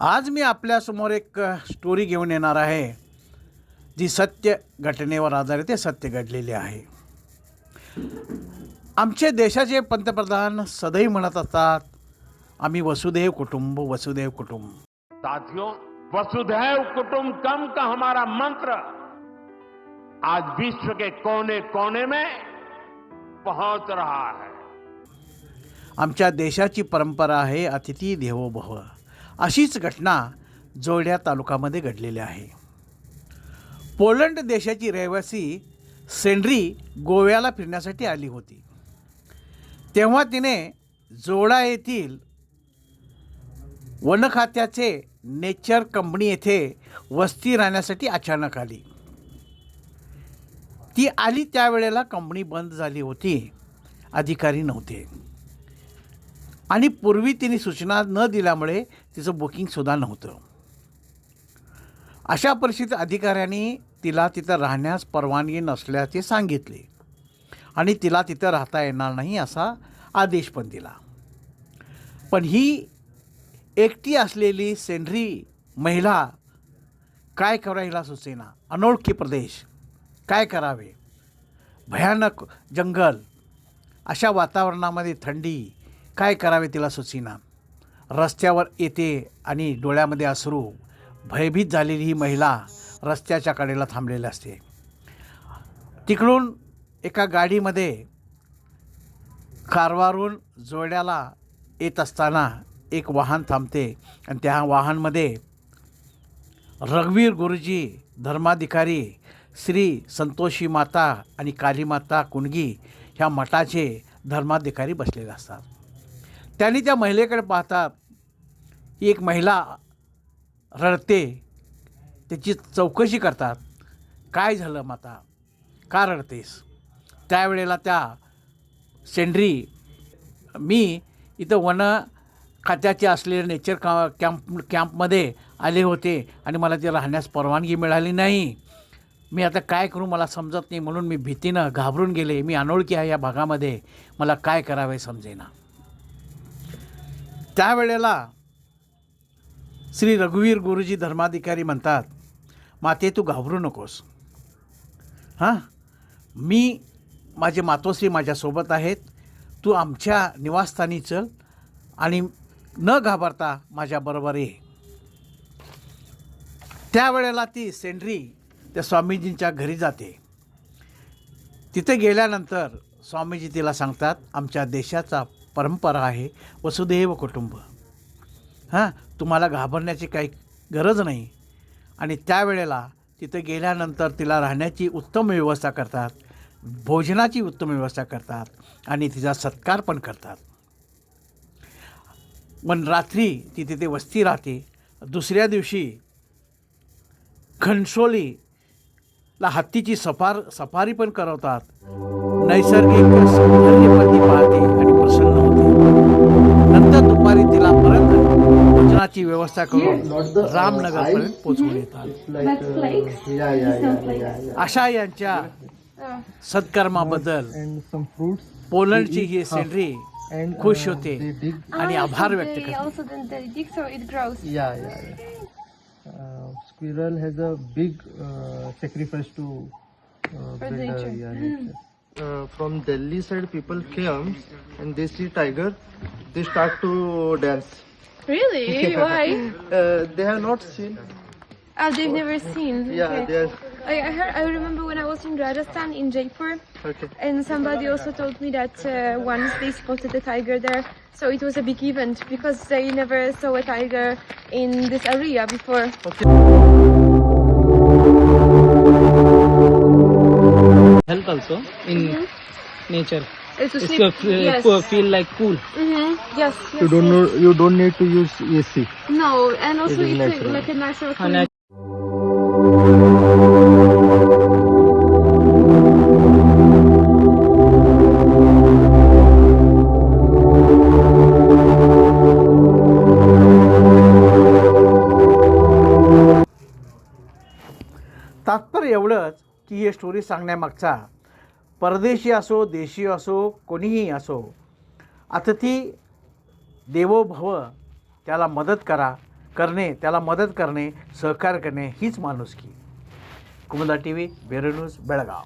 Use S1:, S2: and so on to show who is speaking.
S1: आज मी आपल्यासमोर एक स्टोरी घेऊन येणार आहे जी सत्य घटनेवर आधारित आहे सत्य घडलेली आहे. आमचे देशाचे पंतप्रधान सदैव म्हणत असतात आम्ही वसुदेव कुटुंब वसुदेव कुटुंब.
S2: साथियों वसुधैव कुटुंबकम का हमारा मंत्र आज विश्व के कोने कोने में पहुंच रहा है।
S1: आमच्या देशाची परंपरा आहे अतिथी देवो भव अशीच घटना जोड्या तालुक्यामध्ये घडलेली आहे. पोलंड देशाची रहिवासी सेंड्री गोव्याला फिरण्यासाठी आली होती. तेव्हा तिने जोडा येथील वन खात्याचे नेचर कंपनी येथे वस्ती राहण्यासाठी अचानक आली. ती आली त्यावेळेला कंपनी बंद झाली होती. अधिकारी नव्हते. आणि पूर्वी तिने सूचना न दिल्यामुळे तिचं बुकिंगसुद्धा नव्हतं. अशा परिस्थितीत अधिकाऱ्यांनी तिला तिथं राहण्यास परवानगी नसल्याचे सांगितले. आणि तिला तिथं राहता येणार नाही असा आदेश पण दिला. पण ही एकटी असलेली सेंद्री महिला काय करायला सुचेना? अनोळखी प्रदेश. काय करावे? भयानक जंगल. अशा वातावरणामध्ये थंडी. काय करावे तिला सुचीना? रस्त्यावर येते आणि डोळ्यामध्ये असरू भयभीत झालेली ही महिला रस्त्याच्या कडेला थांबलेली असते. तिकडून एका गाडीमध्ये कारवारून जोड्याला येत असताना एक वाहन थांबते आणि त्या वाहनमध्ये रघुवीर गुरुजी धर्माधिकारी श्री संतोषी माता आणि कालीमाता कुणगी ह्या मठाचे धर्माधिकारी बसलेले असतात. त्यांनी त्या महिलेकडे पाहतात ही एक महिला रडते त्याची चौकशी करतात काय झालं माता? का रडतेस? त्यावेळेला त्या सेंड्री मी इथं वन खात्याचे असलेले नेचर का कॅम्प कॅम्पमध्ये आले होते आणि मला ते राहण्यास परवानगी मिळाली नाही. मी आता काय करू मला समजत नाही म्हणून मी भीतीनं घाबरून गेले. मी अनोळखी आहे या भागामध्ये. मला काय करावे समजेना. त्यावेळेला श्री रघुवीर गुरुजी धर्माधिकारी म्हणतात माते तू घाबरू नकोस. हां? मी माझे मातोश्री माझ्यासोबत आहेत. तू आमच्या निवासस्थानी चल आणि न घाबरता माझ्याबरोबर ये. त्यावेळेला ती सेंड्री त्या स्वामीजींच्या घरी जाते. तिथे गेल्यानंतर स्वामीजी तिला सांगतात आमच्या देशाचा परंपरा आहे वसुदैव कुटुंब. हां तुम्हाला घाबरण्याची काही गरज नाही. आणि त्यावेळेला तिथे गेल्यानंतर तिला राहण्याची उत्तम व्यवस्था करतात भोजनाची उत्तम व्यवस्था करतात आणि तिचा सत्कार पण करतात. पण रात्री ती तिथे वस्ती राहते दुसऱ्या दिवशी घनसोलीला हत्तीची सफार सफारी पण करवतात नैसर्गिक सौंदर्य पण ती पाहते आणि प्रसन्न होते नंतर दुपारी तिला परत भोजनाची व्यवस्था करून रामनगरपर्यंत पोचवून येतात. अशा यांच्या. सत्कर्माबद्दल. पोलंडची ही
S3: And
S1: खुश
S3: uh,
S1: होते
S3: they dig.
S1: आणि
S4: Ah,
S1: आभार
S4: so
S1: व्यक्त
S4: they
S1: करते
S4: Also, then they dig so it grows.
S3: Yeah, yeah, yeah. Uh, squirrel has a big uh, sacrifice to uh,
S4: For
S3: build a,
S4: nature.
S3: yeah, nature. Uh, from Delhi side, people came and they see tiger. They start to dance.
S4: Really? Why?
S3: Uh, they have not seen.
S4: Oh, they've never seen.
S3: Yeah,
S4: okay.
S3: they are.
S4: I, I heard. I remember when I was in Rajasthan in Jaipur,
S3: Okay.
S4: and somebody also told me that uh, once they spotted a tiger there. So it was a big event because they never saw a tiger in this area before.
S5: help also in nature.
S4: It's a
S5: It's
S4: sleep.
S5: a f-
S4: yes.
S5: feel like cool.
S4: Mm-hmm. Yes. yes
S3: You don't
S4: yes.
S3: know. You don't need to use AC.
S4: No, and also
S3: It is
S4: it's a-
S3: natural.
S4: like a natural.
S1: तात्पर्य एवढंच की ही story सांगण्यामागचा परदेशी असो देशी असो कोणीही असो अतिथी देवो भव त्याला मदत करा करणे त्याला मदत करणे सहकार्य करणे हीच माणुसकी. कुमुदा टी व्ही बेरो न्यूज बेळगाव.